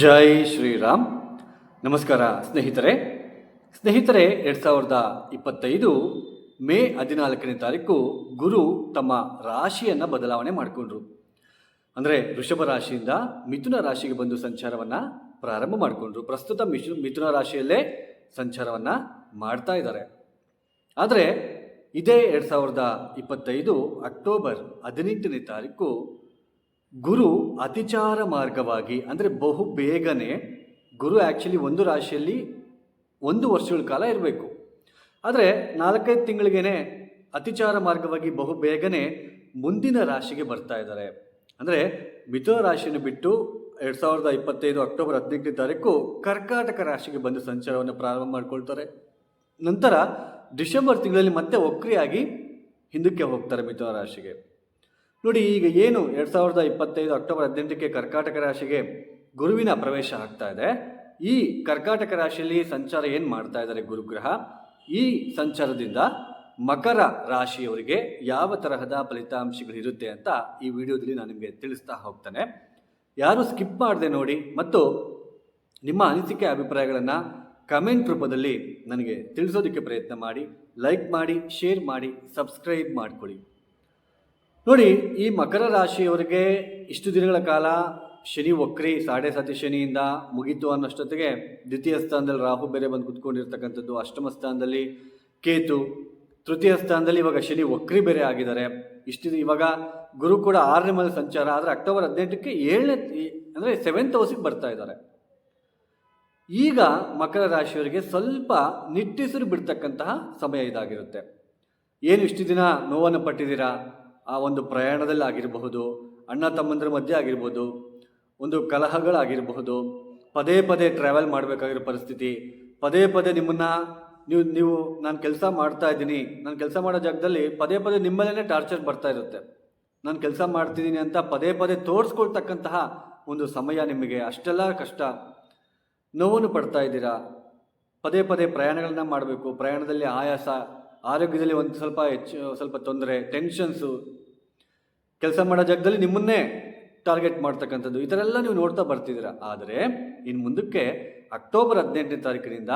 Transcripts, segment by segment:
ಜೈ ಶ್ರೀರಾಮ್. ನಮಸ್ಕಾರ ಸ್ನೇಹಿತರೆ. ಸ್ನೇಹಿತರೆ, ಎರಡು ಸಾವಿರದ ಇಪ್ಪತ್ತೈದು ಮೇ ಹದಿನಾಲ್ಕನೇ ತಾರೀಕು ಗುರು ತಮ್ಮ ರಾಶಿಯನ್ನು ಬದಲಾವಣೆ ಮಾಡಿಕೊಂಡ್ರು. ಅಂದರೆ ವೃಷಭ ರಾಶಿಯಿಂದ ಮಿಥುನ ರಾಶಿಗೆ ಬಂದು ಸಂಚಾರವನ್ನು ಪ್ರಾರಂಭ ಮಾಡಿಕೊಂಡ್ರು. ಪ್ರಸ್ತುತ ಮಿಶು, ಮಿಥುನ ರಾಶಿಯಲ್ಲೇ ಸಂಚಾರವನ್ನು ಮಾಡ್ತಾ ಇದ್ದಾರೆ. ಆದರೆ ಇದೇ ಎರಡು ಸಾವಿರದ ಇಪ್ಪತ್ತೈದು ಅಕ್ಟೋಬರ್ ಹದಿನೆಂಟನೇ ತಾರೀಕು ಗುರು ಅತಿಚಾರ ಮಾರ್ಗವಾಗಿ, ಅಂದರೆ ಬಹು ಬೇಗನೆ ಗುರು ಆ್ಯಕ್ಚುಲಿ ಒಂದು ರಾಶಿಯಲ್ಲಿ ಒಂದು ವರ್ಷಗಳ ಕಾಲ ಇರಬೇಕು. ಆದರೆ ನಾಲ್ಕೈದು ತಿಂಗಳಿಗೇನೆ ಅತಿಚಾರ ಮಾರ್ಗವಾಗಿ ಬಹು ಬೇಗನೆ ಮುಂದಿನ ರಾಶಿಗೆ ಬರ್ತಾ ಇದ್ದಾರೆ. ಅಂದರೆ ಮಿಥುನ ರಾಶಿಯನ್ನು ಬಿಟ್ಟು ಎರಡು ಸಾವಿರದ ಇಪ್ಪತ್ತೈದು ಅಕ್ಟೋಬರ್ ಹದಿನೆಂಟನೇ ತಾರೀಕು ಕರ್ಕಾಟಕ ರಾಶಿಗೆ ಬಂದು ಸಂಚಾರವನ್ನು ಪ್ರಾರಂಭ ಮಾಡಿಕೊಳ್ತಾರೆ. ನಂತರ ಡಿಸೆಂಬರ್ ತಿಂಗಳಲ್ಲಿ ಮತ್ತೆ ಒಕ್ರಿಯಾಗಿ ಹಿಂದಕ್ಕೆ ಹೋಗ್ತಾರೆ ಮಿಥುನ ರಾಶಿಗೆ. ನೋಡಿ, ಈಗ ಏನು ಎರಡು ಸಾವಿರದ ಇಪ್ಪತ್ತೈದು ಅಕ್ಟೋಬರ್ ಹದಿನೆಂಟಕ್ಕೆ ಕರ್ಕಾಟಕ ರಾಶಿಗೆ ಗುರುವಿನ ಪ್ರವೇಶ ಆಗ್ತಾ ಇದೆ. ಈ ಕರ್ಕಾಟಕ ರಾಶಿಯಲ್ಲಿ ಸಂಚಾರ ಏನು ಮಾಡ್ತಾ ಇದ್ದಾರೆ ಗುರುಗ್ರಹ? ಈ ಸಂಚಾರದಿಂದ ಮಕರ ರಾಶಿಯವರಿಗೆ ಯಾವ ತರಹದ ಫಲಿತಾಂಶಗಳಿರುತ್ತೆ ಅಂತ ಈ ವಿಡಿಯೋದಲ್ಲಿ ನಾನು ನಿಮಗೆ ತಿಳಿಸ್ತಾ ಹೋಗ್ತಾನೆ. ಯಾರು ಸ್ಕಿಪ್ ಮಾಡದೆ ನೋಡಿ, ಮತ್ತು ನಿಮ್ಮ ಅನಿಸಿಕೆ ಅಭಿಪ್ರಾಯಗಳನ್ನು ಕಮೆಂಟ್ ರೂಪದಲ್ಲಿ ನನಗೆ ತಿಳಿಸೋದಕ್ಕೆ ಪ್ರಯತ್ನ ಮಾಡಿ, ಲೈಕ್ ಮಾಡಿ, ಶೇರ್ ಮಾಡಿ, ಸಬ್ಸ್ಕ್ರೈಬ್ ಮಾಡಿಕೊಳ್ಳಿ. ನೋಡಿ, ಈ ಮಕರ ರಾಶಿಯವರಿಗೆ ಇಷ್ಟು ದಿನಗಳ ಕಾಲ ಶನಿ ವಕ್ರಿ, ಸಾಡೆ ಸತಿ ಶನಿಯಿಂದ ಮುಗಿತು ಅನ್ನೋಷ್ಟೊತ್ತಿಗೆ ದ್ವಿತೀಯ ಸ್ಥಾನದಲ್ಲಿ ರಾಹು ಬೇರೆ ಬಂದು ಕುತ್ಕೊಂಡಿರ್ತಕ್ಕಂಥದ್ದು. ಅಷ್ಟಮ ಸ್ಥಾನದಲ್ಲಿ ಕೇತು, ತೃತೀಯ ಸ್ಥಾನದಲ್ಲಿ ಇವಾಗ ಶನಿ ವಕ್ರಿ ಬೇರೆ ಆಗಿದ್ದಾರೆ. ಇಷ್ಟು ಇವಾಗ ಗುರು ಕೂಡ ಆರನೇ ಮನೆ ಸಂಚಾರ, ಆದರೆ ಅಕ್ಟೋಬರ್ ಹದಿನೆಂಟಕ್ಕೆ ಏಳನೇ ಅಂದರೆ ಸೆವೆಂತ್ ಹೌಸಿಗೆ ಬರ್ತಾ ಇದ್ದಾರೆ. ಈಗ ಮಕರ ರಾಶಿಯವರಿಗೆ ಸ್ವಲ್ಪ ನಿಟ್ಟಿಸಿರು ಬಿಡ್ತಕ್ಕಂತಹ ಸಮಯ ಇದಾಗಿರುತ್ತೆ. ಏನು ಇಷ್ಟು ದಿನ ನೋವನ್ನು ಪಟ್ಟಿದ್ದೀರಾ? ಆ ಒಂದು ಪ್ರಯಾಣದಲ್ಲಿ ಆಗಿರಬಹುದು, ಅಣ್ಣ ತಮ್ಮಂದ್ರ ಮಧ್ಯೆ ಆಗಿರ್ಬೋದು ಒಂದು ಕಲಹಗಳಾಗಿರಬಹುದು, ಪದೇ ಪದೇ ಟ್ರಾವೆಲ್ ಮಾಡಬೇಕಾಗಿರೋ ಪರಿಸ್ಥಿತಿ, ಪದೇ ಪದೇ ನಿಮ್ಮನ್ನು ನೀವು ನೀವು, ನಾನು ಕೆಲಸ ಮಾಡ್ತಾ ಇದ್ದೀನಿ, ನಾನು ಕೆಲಸ ಮಾಡೋ ಜಾಗದಲ್ಲಿ ಪದೇ ಪದೇ ನಿಮ್ಮಲ್ಲೇ ಟಾರ್ಚರ್ ಬರ್ತಾ ಇರುತ್ತೆ. ನಾನು ಕೆಲಸ ಮಾಡ್ತಿದ್ದೀನಿ ಅಂತ ಪದೇ ಪದೇ ತೋರಿಸ್ಕೊಳ್ತಕ್ಕಂತಹ ಒಂದು ಸಮಯ ನಿಮಗೆ, ಅಷ್ಟೆಲ್ಲ ಕಷ್ಟ. ನೋವನ್ನು ಪಡ್ತಾ ಇದ್ದೀರಾ? ಪದೇ ಪದೇ ಪ್ರಯಾಣಗಳನ್ನ ಮಾಡಬೇಕು, ಪ್ರಯಾಣದಲ್ಲಿ ಆಯಾಸ ಆರೋಗ್ಯದಲ್ಲಿ ಒಂದು ಸ್ವಲ್ಪ ಹೆಚ್ಚು, ಸ್ವಲ್ಪ ತೊಂದರೆ ಟೆನ್ಷನ್ಸು ಕೆಲಸ ಮಾಡೋ ಜಾಗದಲ್ಲಿ ನಿಮ್ಮನ್ನೇ ಟಾರ್ಗೆಟ್ ಮಾಡ್ತಕ್ಕಂಥದ್ದು. ಈ ಥರ ಎಲ್ಲ ನೀವು ನೋಡ್ತಾ ಬರ್ತಿದ್ದೀರ. ಆದರೆ ಇನ್ನು ಮುಂದಕ್ಕೆ ಅಕ್ಟೋಬರ್ ಹದಿನೆಂಟನೇ ತಾರೀಕಿನಿಂದ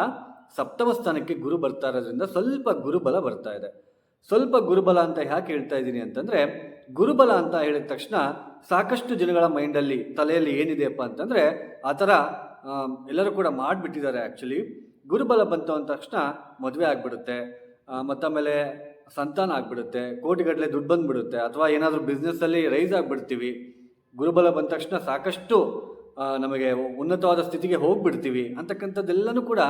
ಸಪ್ತಮ ಸ್ಥಾನಕ್ಕೆ ಗುರು ಬರ್ತಾ ಇರೋದ್ರಿಂದ ಸ್ವಲ್ಪ ಗುರುಬಲ ಬರ್ತಾ ಇದೆ. ಸ್ವಲ್ಪ ಗುರುಬಲ ಅಂತ ಯಾಕೆ ಹೇಳ್ತಾ ಇದ್ದೀನಿ ಅಂತಂದರೆ, ಗುರುಬಲ ಅಂತ ಹೇಳಿದ ತಕ್ಷಣ ಸಾಕಷ್ಟು ಜನಗಳ ಮೈಂಡಲ್ಲಿ, ತಲೆಯಲ್ಲಿ ಏನಿದೆಯಪ್ಪ ಅಂತಂದರೆ, ಆ ಥರ ಎಲ್ಲರೂ ಕೂಡ ಮಾಡಿಬಿಟ್ಟಿದ್ದಾರೆ ಆ್ಯಕ್ಚುಲಿ ಗುರುಬಲ ಬಂತು ಅಂದ ತಕ್ಷಣ ಮದುವೆ ಆಗಿಬಿಡುತ್ತೆ. ಮತ್ತಾಮೇಲೆ ಸಂತಾನ ಆಗಿಬಿಡುತ್ತೆ ಕೋಟಿಗಟ್ಟಲೆ ದುಡ್ಡು ಬಂದುಬಿಡುತ್ತೆ, ಅಥವಾ ಏನಾದರೂ ಬಿಸ್ನೆಸ್ಸಲ್ಲಿ ರೈಸ್ ಆಗಿಬಿಡ್ತೀವಿ, ಗುರುಬಲ ಬಂದ ತಕ್ಷಣ ಸಾಕಷ್ಟು ನಮಗೆ ಉನ್ನತವಾದ ಸ್ಥಿತಿಗೆ ಹೋಗ್ಬಿಡ್ತೀವಿ ಅಂತಕ್ಕಂಥದ್ದೆಲ್ಲನೂ ಕೂಡ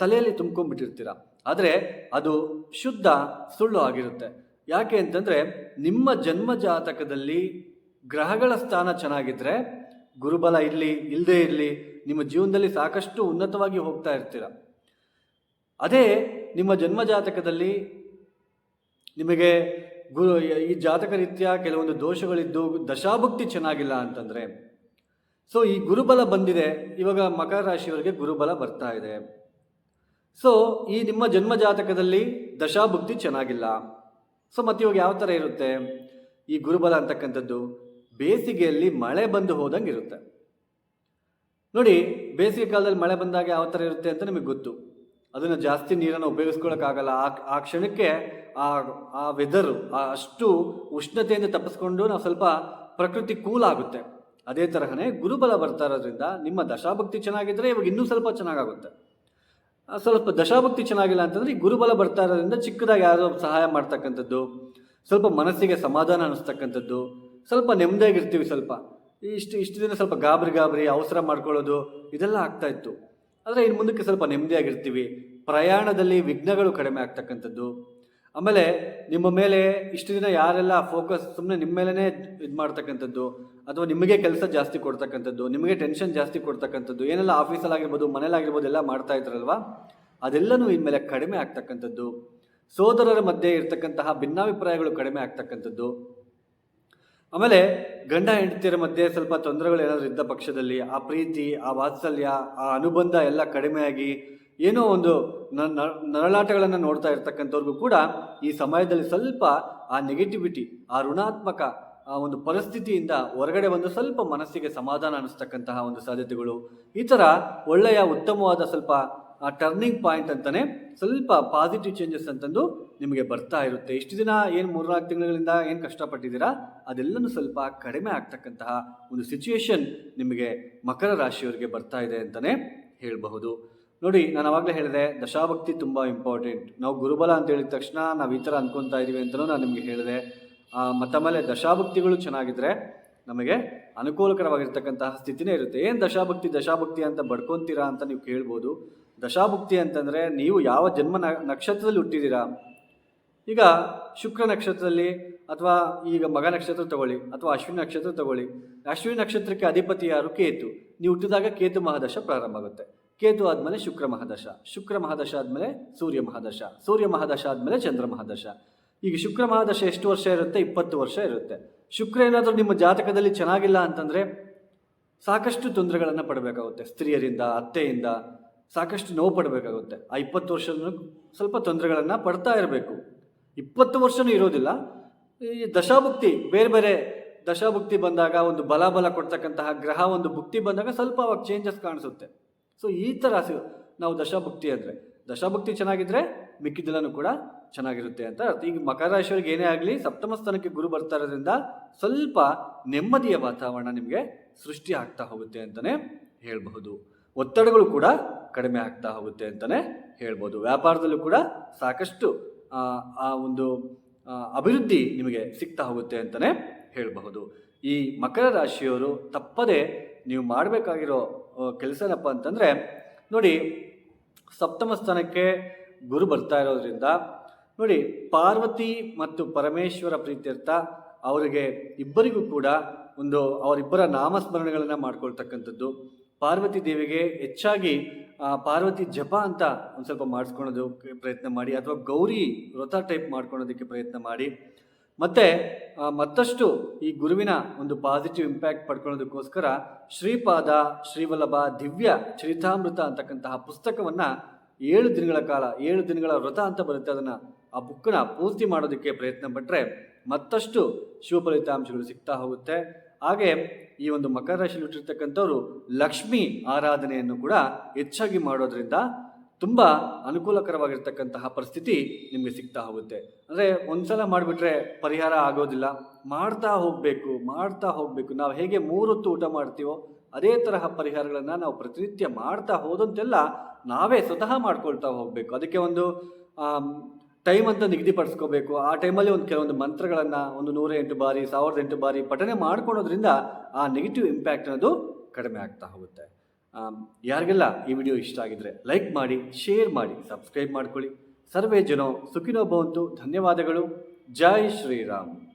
ತಲೆಯಲ್ಲಿ ತುಂಬ್ಕೊಂಡ್ಬಿಟ್ಟಿರ್ತೀರ. ಆದರೆ ಅದು ಶುದ್ಧ ಸುಳ್ಳು ಆಗಿರುತ್ತೆ. ಯಾಕೆ ಅಂತಂದರೆ ನಿಮ್ಮ ಜನ್ಮ ಜಾತಕದಲ್ಲಿ ಗ್ರಹಗಳ ಸ್ಥಾನ ಚೆನ್ನಾಗಿದ್ದರೆ ಗುರುಬಲ ಇರಲಿ ಇಲ್ಲದೇ ಇರಲಿ, ನಿಮ್ಮ ಜೀವನದಲ್ಲಿ ಸಾಕಷ್ಟು ಉನ್ನತವಾಗಿ ಹೋಗ್ತಾ ಇರ್ತೀರ. ಅದೇ ನಿಮ್ಮ ಜನ್ಮ ಜಾತಕದಲ್ಲಿ ನಿಮಗೆ ಗುರು, ಈ ಜಾತಕ ರೀತಿಯ ಕೆಲವೊಂದು ದೋಷಗಳಿದ್ದು ದಶಾಭುಕ್ತಿ ಚೆನ್ನಾಗಿಲ್ಲ ಅಂತಂದರೆ, ಸೊ ಈ ಗುರುಬಲ ಬಂದಿದೆ, ಇವಾಗ ಮಕರ ರಾಶಿಯವರಿಗೆ ಗುರುಬಲ ಬರ್ತಾ ಇದೆ. ಸೊ ಈ ನಿಮ್ಮ ಜನ್ಮ ಜಾತಕದಲ್ಲಿ ದಶಾಭುಕ್ತಿ ಚೆನ್ನಾಗಿಲ್ಲ. ಸೊ ಮತ್ತೆ ಇವಾಗ ಯಾವ ಥರ ಇರುತ್ತೆ? ಈ ಗುರುಬಲ ಅಂತಕ್ಕಂಥದ್ದು ಬೇಸಿಗೆಯಲ್ಲಿ ಮಳೆ ಬಂದು ಹೋದಂಗೆ ಇರುತ್ತೆ. ನೋಡಿ, ಬೇಸಿಗೆ ಕಾಲದಲ್ಲಿ ಮಳೆ ಬಂದಾಗ ಯಾವ ಥರ ಇರುತ್ತೆ ಅಂತ ನಿಮಗೆ ಗೊತ್ತು. ಅದನ್ನು ಜಾಸ್ತಿ ನೀರನ್ನು ಉಪಯೋಗಿಸ್ಕೊಳ್ಳೋಕ್ಕಾಗಲ್ಲ ಆ ಆ ಕ್ಷಣಕ್ಕೆ ಆ ಆ ವೆದರು ಅಷ್ಟು ಉಷ್ಣತೆಯಿಂದ ತಪ್ಪಿಸ್ಕೊಂಡು ನಾವು ಸ್ವಲ್ಪ ಪ್ರಕೃತಿ ಕೂಲ್ ಆಗುತ್ತೆ. ಅದೇ ತರಹನೇ ಗುರುಬಲ ಬರ್ತಾ ಇರೋದ್ರಿಂದ ನಿಮ್ಮ ದಶಾಭಕ್ತಿ ಚೆನ್ನಾಗಿದ್ದರೆ ಇವಾಗ ಇನ್ನೂ ಸ್ವಲ್ಪ ಚೆನ್ನಾಗಾಗುತ್ತೆ. ಸ್ವಲ್ಪ ದಶಾಭಕ್ತಿ ಚೆನ್ನಾಗಿಲ್ಲ ಅಂತಂದ್ರೆ ಈ ಗುರುಬಲ ಬರ್ತಾ ಇರೋದ್ರಿಂದ ಚಿಕ್ಕದಾಗಿ ಯಾರೋ ಸಹಾಯ ಮಾಡ್ತಕ್ಕಂಥದ್ದು, ಸ್ವಲ್ಪ ಮನಸ್ಸಿಗೆ ಸಮಾಧಾನ ಅನ್ನಿಸ್ತಕ್ಕಂಥದ್ದು ಸ್ವಲ್ಪ ನೆಮ್ಮದಿಯಾಗಿರ್ತೀವಿ ಸ್ವಲ್ಪ. ಇಷ್ಟು ಇಷ್ಟು ದಿನ ಸ್ವಲ್ಪ ಗಾಬರಿ ಗಾಬರಿ, ಅವಸರ ಮಾಡ್ಕೊಳ್ಳೋದು, ಇದೆಲ್ಲ ಆಗ್ತಾ ಇತ್ತು. ಆದರೆ ಇನ್ನು ಮುಂದಕ್ಕೆ ಸ್ವಲ್ಪ ನೆಮ್ಮದಿಯಾಗಿರ್ತೀವಿ. ಪ್ರಯಾಣದಲ್ಲಿ ವಿಘ್ನಗಳು ಕಡಿಮೆ ಆಗ್ತಕ್ಕಂಥದ್ದು. ಆಮೇಲೆ ನಿಮ್ಮ ಮೇಲೆ ಇಷ್ಟು ದಿನ ಯಾರೆಲ್ಲ ಫೋಕಸ್ ಸುಮ್ಮನೆ ನಿಮ್ಮ ಮೇಲೇ ಇದು ಮಾಡ್ತಕ್ಕಂಥದ್ದು, ಅಥವಾ ನಿಮಗೆ ಕೆಲಸ ಜಾಸ್ತಿ ಕೊಡ್ತಕ್ಕಂಥದ್ದು, ನಿಮಗೆ ಟೆನ್ಷನ್ ಜಾಸ್ತಿ ಕೊಡ್ತಕ್ಕಂಥದ್ದು, ಏನೆಲ್ಲ ಆಫೀಸಲ್ಲಾಗಿರ್ಬೋದು ಮನೇಲಾಗಿರ್ಬೋದು ಎಲ್ಲ ಮಾಡ್ತಾ ಇದ್ರಲ್ವಾ? ಅದೆಲ್ಲನೂ ಇನ್ಮೇಲೆ ಕಡಿಮೆ ಆಗ್ತಕ್ಕಂಥದ್ದು. ಸೋದರರ ಮಧ್ಯೆ ಇರ್ತಕ್ಕಂತಹ ಭಿನ್ನಾಭಿಪ್ರಾಯಗಳು ಕಡಿಮೆ ಆಗ್ತಕ್ಕಂಥದ್ದು. ಆಮೇಲೆ ಗಂಡ ಹೆಂಡತಿಯರ ಮಧ್ಯೆ ಸ್ವಲ್ಪ ತೊಂದರೆಗಳು ಏನಾದರೂ ಇದ್ದ ಪಕ್ಷದಲ್ಲಿ, ಆ ಪ್ರೀತಿ, ಆ ವಾತ್ಸಲ್ಯ, ಆ ಅನುಬಂಧ ಎಲ್ಲ ಕಡಿಮೆಯಾಗಿ ಏನೋ ಒಂದು ನರಳಾಟಗಳನ್ನು ನೋಡ್ತಾ ಇರ್ತಕ್ಕಂಥವ್ರಿಗೂ ಕೂಡ ಈ ಸಮಯದಲ್ಲಿ ಸ್ವಲ್ಪ ಆ ನೆಗೆಟಿವಿಟಿ ಆ ಋಣಾತ್ಮಕ, ಆ ಒಂದು ಪರಿಸ್ಥಿತಿಯಿಂದ ಹೊರಗಡೆ ಬಂದು ಸ್ವಲ್ಪ ಮನಸ್ಸಿಗೆ ಸಮಾಧಾನ ಅನ್ನಿಸ್ತಕ್ಕಂತಹ ಒಂದು ಸಾಧ್ಯತೆಗಳು. ಈ ಥರ ಒಳ್ಳೆಯ, ಉತ್ತಮವಾದ ಸ್ವಲ್ಪ ಆ ಟರ್ನಿಂಗ್ ಪಾಯಿಂಟ್ ಅಂತಲೇ ಸ್ವಲ್ಪ ಪಾಸಿಟಿವ್ ಚೇಂಜಸ್ ಅಂತಂದು ನಿಮಗೆ ಬರ್ತಾ ಇರುತ್ತೆ. ಇಷ್ಟು ದಿನ ಏನು ಮೂರ್ನಾಲ್ಕು ತಿಂಗಳಿಂದ ಏನು ಕಷ್ಟಪಟ್ಟಿದ್ದೀರಾ, ಅದೆಲ್ಲನೂ ಸ್ವಲ್ಪ ಕಡಿಮೆ ಆಗ್ತಕ್ಕಂತಹ ಒಂದು ಸಿಚುಯೇಷನ್ ನಿಮಗೆ ಮಕರ ರಾಶಿಯವರಿಗೆ ಬರ್ತಾ ಇದೆ ಅಂತಲೇ ಹೇಳಬಹುದು. ನೋಡಿ, ನಾನು ಆವಾಗಲೇ ಹೇಳಿದೆ, ದಶಾಭಕ್ತಿ ತುಂಬ ಇಂಪಾರ್ಟೆಂಟ್ ನಾವು ಗುರುಬಲ ಅಂತ ಹೇಳಿದ ತಕ್ಷಣ ನಾವು ಈ ಥರ ಅಂದ್ಕೊತಾ ಇದ್ದೀವಿ ಅಂತಲೂ ನಾನು ನಿಮಗೆ ಹೇಳಿದೆ. ಮತ್ತು ಆಮೇಲೆ ದಶಾಭಕ್ತಿಗಳು ಚೆನ್ನಾಗಿದ್ದರೆ ನಮಗೆ ಅನುಕೂಲಕರವಾಗಿರ್ತಕ್ಕಂತಹ ಸ್ಥಿತಿನೇ ಇರುತ್ತೆ. ಏನು ದಶಾಭಕ್ತಿ ದಶಾಭಕ್ತಿ ಅಂತ ಬಡ್ಕೊತೀರಾ ಅಂತ ನೀವು ಕೇಳ್ಬೋದು. ದಶಾಭಕ್ತಿ ಅಂತಂದರೆ ನೀವು ಯಾವ ಜನ್ಮ ನಕ್ಷತ್ರದಲ್ಲಿ ಹುಟ್ಟಿದ್ದೀರಾ ಈಗ ಶುಕ್ರ ನಕ್ಷತ್ರದಲ್ಲಿ ಅಥವಾ ಈಗ ಮಗ ನಕ್ಷತ್ರ ತಗೊಳ್ಳಿ ಅಥವಾ ಅಶ್ವಿನಿ ನಕ್ಷತ್ರ ತಗೊಳ್ಳಿ. ಅಶ್ವಿನಿ ನಕ್ಷತ್ರಕ್ಕೆ ಅಧಿಪತಿ ಯಾರು? ಕೇತು. ನೀವು ಹುಟ್ಟಿದಾಗ ಕೇತು ಮಹಾದಶ ಪ್ರಾರಂಭ ಆಗುತ್ತೆ. ಕೇತು ಆದಮೇಲೆ ಶುಕ್ರ ಮಹಾದಶ ಶುಕ್ರ ಮಹಾದಶ ಆದಮೇಲೆ ಸೂರ್ಯ ಮಹಾದಶ ಸೂರ್ಯ ಮಹಾದಶ ಆದಮೇಲೆ ಚಂದ್ರ ಮಹಾದಶ. ಈಗ ಶುಕ್ರ ಮಹಾದಶ ಎಷ್ಟು ವರ್ಷ ಇರುತ್ತೆ? ಇಪ್ಪತ್ತು ವರ್ಷ ಇರುತ್ತೆ. ಶುಕ್ರ ಏನಾದರೂ ನಿಮ್ಮ ಜಾತಕದಲ್ಲಿ ಚೆನ್ನಾಗಿಲ್ಲ ಅಂತಂದರೆ ಸಾಕಷ್ಟು ತೊಂದರೆಗಳನ್ನು ಪಡಬೇಕಾಗುತ್ತೆ. ಸ್ತ್ರೀಯರಿಂದ, ಅತ್ತೆಯಿಂದ ಸಾಕಷ್ಟು ನೋವು ಪಡಬೇಕಾಗುತ್ತೆ. ಆ ಇಪ್ಪತ್ತು ವರ್ಷ ಸ್ವಲ್ಪ ತೊಂದರೆಗಳನ್ನು ಪಡ್ತಾ ಇರಬೇಕು. ಇಪ್ಪತ್ತು ವರ್ಷನೂ ಇರೋದಿಲ್ಲ. ಈ ದಶಾಭುಕ್ತಿ, ಬೇರೆ ಬೇರೆ ದಶಾಭುಕ್ತಿ ಬಂದಾಗ ಒಂದು ಬಲ ಕೊಡ್ತಕ್ಕಂತಹ ಗ್ರಹ, ಒಂದು ಭುಕ್ತಿ ಬಂದಾಗ ಸ್ವಲ್ಪ ಅವಾಗ ಚೇಂಜಸ್ ಕಾಣಿಸುತ್ತೆ. ಸೊ ಈ ಥರ ನಾವು ದಶಭಕ್ತಿ ಅಂದರೆ, ದಶಭಕ್ತಿ ಚೆನ್ನಾಗಿದ್ದರೆ ಮಿಕ್ಕಿದ್ದೆಲ್ಲನೂ ಕೂಡ ಚೆನ್ನಾಗಿರುತ್ತೆ ಅಂತ ಅರ್ಥ. ಈಗ ಮಕರ ರಾಶಿಯವರಿಗೆ ಏನೇ ಆಗಲಿ, ಸಪ್ತಮ ಸ್ಥಾನಕ್ಕೆ ಗುರು ಬರ್ತಾ ಇರೋದ್ರಿಂದ ಸ್ವಲ್ಪ ನೆಮ್ಮದಿಯ ವಾತಾವರಣ ನಿಮಗೆ ಸೃಷ್ಟಿ ಆಗ್ತಾ ಹೋಗುತ್ತೆ ಅಂತಲೇ ಹೇಳಬಹುದು. ಒತ್ತಡಗಳು ಕೂಡ ಕಡಿಮೆ ಆಗ್ತಾ ಹೋಗುತ್ತೆ ಅಂತಲೇ ಹೇಳ್ಬೋದು ವ್ಯಾಪಾರದಲ್ಲೂ ಕೂಡ ಸಾಕಷ್ಟು, ಆ ಒಂದು ಅಭಿವೃದ್ಧಿ ನಿಮಗೆ ಸಿಗ್ತಾ ಹೋಗುತ್ತೆ ಅಂತಲೇ ಹೇಳಬಹುದು. ಈ ಮಕರ ರಾಶಿಯವರು ತಪ್ಪದೆ ನೀವು ಮಾಡಬೇಕಾಗಿರೋ ಕೆಲಸನಪ್ಪ ಅಂತಂದರೆ, ನೋಡಿ, ಸಪ್ತಮ ಸ್ಥಾನಕ್ಕೆ ಗುರು ಬರ್ತಾ ಇರೋದ್ರಿಂದ, ನೋಡಿ, ಪಾರ್ವತಿ ಮತ್ತು ಪರಮೇಶ್ವರ ಪ್ರೀತ್ಯರ್ಥ ಅವರಿಗೆ ಇಬ್ಬರಿಗೂ ಕೂಡ ಒಂದು ಅವರಿಬ್ಬರ ನಾಮಸ್ಮರಣೆಗಳನ್ನು ಮಾಡ್ಕೊಳ್ತಕ್ಕಂಥದ್ದು. ಪಾರ್ವತಿ ದೇವಿಗೆ ಹೆಚ್ಚಾಗಿ ಪಾರ್ವತಿ ಜಪ ಅಂತ ಒಂದು ಸ್ವಲ್ಪ ಮಾಡಿಸ್ಕೊಳೋದಕ್ಕೆ ಪ್ರಯತ್ನ ಮಾಡಿ, ಅಥವಾ ಗೌರಿ ವ್ರತ ಟೈಪ್ ಮಾಡ್ಕೊಳೋದಕ್ಕೆ ಪ್ರಯತ್ನ ಮಾಡಿ. ಮತ್ತೆ ಮತ್ತಷ್ಟು ಈ ಗುರುವಿನ ಒಂದು ಪಾಸಿಟಿವ್ ಇಂಪ್ಯಾಕ್ಟ್ ಪಡ್ಕೊಳ್ಳೋದಕ್ಕೋಸ್ಕರ ಶ್ರೀಪಾದ ಶ್ರೀವಲ್ಲಭ ದಿವ್ಯ ಚರಿತಾಮೃತ ಅಂತಕ್ಕಂತಹ ಪುಸ್ತಕವನ್ನು ಏಳು ದಿನಗಳ ಕಾಲ, ಏಳು ದಿನಗಳ ವ್ರತ ಅಂತ ಬರುತ್ತೆ ಅದನ್ನು ಆ ಬುಕ್ಕನ್ನ ಪೂರ್ತಿ ಮಾಡೋದಕ್ಕೆ ಪ್ರಯತ್ನ ಪಟ್ಟರೆ ಮತ್ತಷ್ಟು ಶುಭ ಫಲಿತಾಂಶಗಳು ಸಿಗ್ತಾ ಹೋಗುತ್ತೆ. ಹಾಗೆ ಈ ಒಂದು ಮಕರ ರಾಶಿಯಲ್ಲಿ ಹುಟ್ಟಿರ್ತಕ್ಕಂಥವ್ರು ಲಕ್ಷ್ಮಿ ಆರಾಧನೆಯನ್ನು ಕೂಡ ಹೆಚ್ಚಾಗಿ ಮಾಡೋದ್ರಿಂದ ತುಂಬ ಅನುಕೂಲಕರವಾಗಿರ್ತಕ್ಕಂತಹ ಪರಿಸ್ಥಿತಿ ನಿಮಗೆ ಸಿಗ್ತಾ ಹೋಗುತ್ತೆ. ಅಂದರೆ ಒಂದ್ಸಲ ಮಾಡಿಬಿಟ್ರೆ ಪರಿಹಾರ ಆಗೋದಿಲ್ಲ. ಮಾಡ್ತಾ ಹೋಗಬೇಕು ಮಾಡ್ತಾ ಹೋಗಬೇಕು. ನಾವು ಹೇಗೆ ಮೂರೊತ್ತು ಊಟ ಮಾಡ್ತೀವೋ ಅದೇ ತರಹ ಪರಿಹಾರಗಳನ್ನು ನಾವು ಪ್ರತಿನಿತ್ಯ ಮಾಡ್ತಾ ಹೋದಂತೆಲ್ಲ ನಾವೇ ಸ್ವತಃ ಮಾಡ್ಕೊಳ್ತಾ ಹೋಗಬೇಕು. ಅದಕ್ಕೆ ಒಂದು ಟೈಮ್ ಅಂತ ನಿಗದಿಪಡಿಸ್ಕೋಬೇಕು. ಆ ಟೈಮಲ್ಲಿ ಒಂದು ಕೆಲವೊಂದು ಮಂತ್ರಗಳನ್ನು ಒಂದು ನೂರ ಎಂಟು ಬಾರಿ, ಸಾವಿರದ ಎಂಟು ಬಾರಿ ಪಠನೆ ಮಾಡ್ಕೊಳೋದ್ರಿಂದ ಆ ನೆಗೆಟಿವ್ ಇಂಪ್ಯಾಕ್ಟ್ ಅನ್ನೋದು ಕಡಿಮೆ ಆಗ್ತಾ ಹೋಗುತ್ತೆ. ಯಾರಿಗೆಲ್ಲ ಈ ವಿಡಿಯೋ ಇಷ್ಟ ಆಗಿದ್ರೆ ಲೈಕ್ ಮಾಡಿ, ಶೇರ್ ಮಾಡಿ, ಸಬ್ಸ್ಕ್ರೈಬ್ ಮಾಡ್ಕೊಳ್ಳಿ. ಸರ್ವೇ ಜನೋ ಸುಖಿನೋ ಭವಂತು. ಧನ್ಯವಾದಗಳು. ಜೈ ಶ್ರೀರಾಮ್.